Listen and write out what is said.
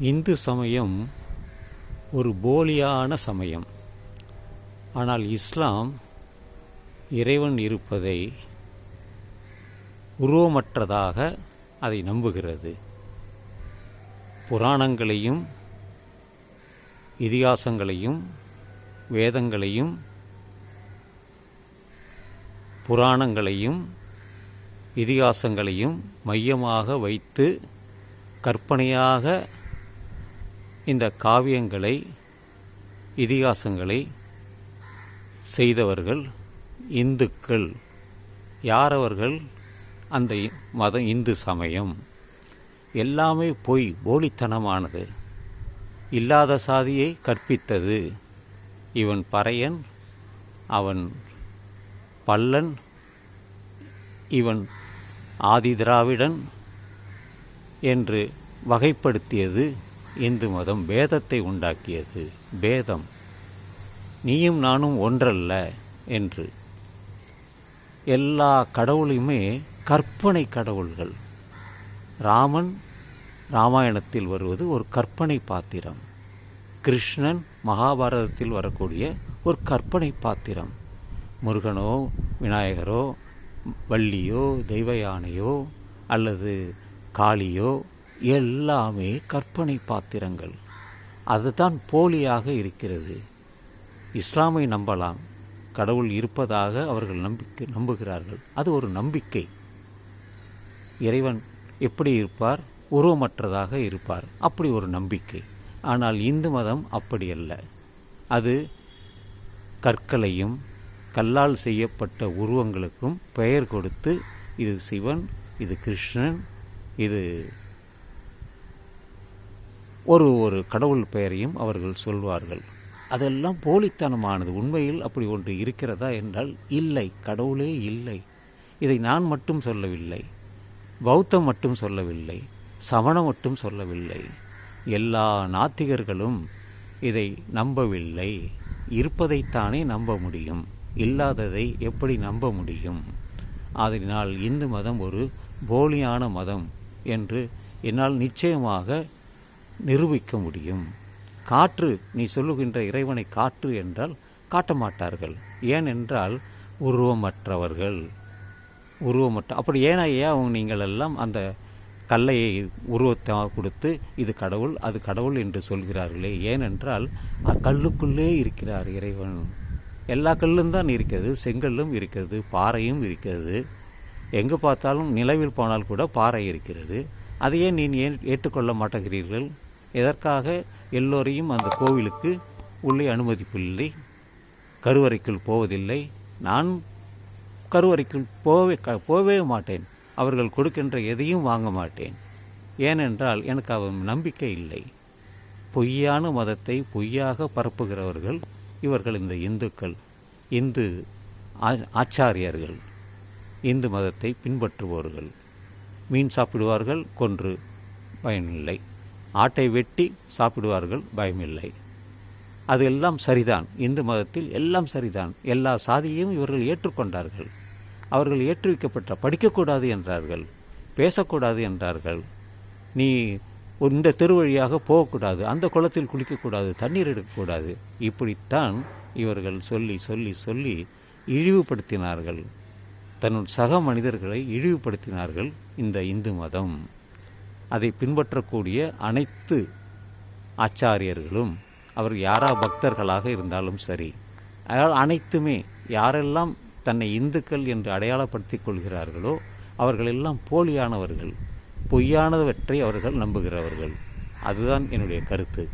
இந்து சமயம் ஒரு போலியான சமயம். ஆனால் இஸ்லாம் இறைவன் இருப்பதை உருவமற்றதாக அதை நம்புகிறது. புராணங்களையும் இதிகாசங்களையும் வேதங்களையும் புராணங்களையும் இதிகாசங்களையும் மையமாக வைத்து கற்பனையாக இந்த காவியங்களை இதிகாசங்களை செய்தவர்கள் இந்துக்கள். யாரவர்கள்? அந்த மதம் இந்து சமயம். எல்லாமே பொய் போலித்தனமானது. இல்லாத சாதியை கற்பித்தது. இவன் பறையன் அவன் பல்லன் இவன் ஆதி திராவிடன் என்று வகைப்படுத்தியது. இந்து மதம் பேதத்தை உண்டாக்கியது. பேதம். நீயும் நானும் ஒன்றல்ல என்று. எல்லா கடவுளையுமே கற்பனை கடவுள்கள். ராமன் ராமாயணத்தில் வருவது ஒரு கற்பனை பாத்திரம். கிருஷ்ணன் மகாபாரதத்தில் வரக்கூடிய ஒரு கற்பனை பாத்திரம். முருகனோ விநாயகரோ வள்ளியோ தெய்வ யானையோ அல்லது காளியோ எல்லாமே கற்பனை பாத்திரங்கள். அதுதான் போலியாக இருக்கிறது. இஸ்லாமை நம்பலாம். கடவுள் இருப்பதாக அவர்கள் நம்பிக்கை நம்புகிறார்கள். அது ஒரு நம்பிக்கை. இறைவன் எப்படி இருப்பார்? உருவமற்றதாக இருப்பார். அப்படி ஒரு நம்பிக்கை. ஆனால் இந்து மதம் அப்படி அல்ல. அது கற்களையும் கல்லால் செய்யப்பட்ட உருவங்களுக்கும் பெயர் கொடுத்து இது சிவன் இது கிருஷ்ணன் இது ஒரு ஒரு கடவுள் பெயரையும் அவர்கள் சொல்வார்கள். அதெல்லாம் போலித்தனமானது. உண்மையில் அப்படி ஒன்று இருக்கிறதா என்றால் இல்லை. கடவுளே இல்லை. இதை நான் மட்டும் சொல்லவில்லை. பௌத்தம் மட்டும் சொல்லவில்லை. சமணம் மட்டும் சொல்லவில்லை. எல்லா நாத்திகர்களும் இதை நம்பவில்லை. இருப்பதைத்தானே நம்ப முடியும். இல்லாததை எப்படி நம்ப முடியும்? அதனால் இந்து மதம் ஒரு போலியான மதம் என்று என்னால் நிச்சயமாக நிரூபிக்க முடியும். காற்று நீ சொல்லுகின்ற இறைவனை காற்று என்றால் காட்ட மாட்டார்கள். ஏனென்றால் உருவமற்றவர்கள். உருவமற்ற அப்படி ஏன் அவங்க நீங்கள் எல்லாம் அந்த கல்லையை உருவத்தை கொடுத்து இது கடவுள் அது கடவுள் என்று சொல்கிறார்களே? ஏனென்றால் அக்கல்லுக்குள்ளே இருக்கிறார் இறைவன். எல்லா கல்லும் தான் இருக்கிறது செங்கல்லும் இருக்கிறது பாறையும் இருக்கிறது. எங்கே பார்த்தாலும் நிலவில் போனால் கூட பாறை இருக்கிறது. அதையே நீ ஏற்றுக்கொள்ள மாட்டேங்கிறீர்கள்? எதற்காக எல்லோரையும் அந்த கோவிலுக்கு உள்ளே அனுமதிப்பில்லை? கருவறைக்குள் போவதில்லை. நான் கருவறைக்குள் போவே போவே மாட்டேன். அவர்கள் கொடுக்கின்ற எதையும் வாங்க மாட்டேன். ஏனென்றால் எனக்கு அவன் நம்பிக்கை இல்லை. பொய்யான மதத்தை பொய்யாக பரப்புகிறவர்கள் இவர்கள் இந்த இந்துக்கள் இந்து ஆச்சாரியர்கள். இந்து மதத்தை பின்பற்றுபவர்கள். மீன் சாப்பிடுவார்கள் கொன்று பயனில்லை. ஆட்டை வெட்டி சாப்பிடுவார்கள் பயமில்லை. அது எல்லாம் சரிதான். இந்து மதத்தில் எல்லாம் சரிதான். எல்லா சாதியையும் இவர்கள் ஏற்றுக்கொண்டார்கள். அவர்கள் ஏற்றுவிக்கப்பட்ட படிக்கக்கூடாது என்றார்கள். பேசக்கூடாது என்றார்கள். நீ இந்த தெரு வழியாக போகக்கூடாது. அந்த குளத்தில் குளிக்கக்கூடாது. தண்ணீர் எடுக்கக்கூடாது. இப்படித்தான் இவர்கள் சொல்லி சொல்லி சொல்லி இழிவுபடுத்தினார்கள். தன்னுடைய சக மனிதர்களை இழிவுபடுத்தினார்கள் இந்த இந்து மதம். அதை பின்பற்றக்கூடிய அனைத்து ஆச்சாரியர்களும் அவர் யாரா பக்தர்களாக இருந்தாலும் சரி அதனால் அனைத்துமே யாரெல்லாம் தன்னை இந்துக்கள் என்று அடையாளப்படுத்திக் கொள்கிறார்களோ அவர்களெல்லாம் போலியானவர்கள் பொய்யானவற்றை அவர்கள் நம்புகிறவர்கள். அதுதான் என்னுடைய கருத்து.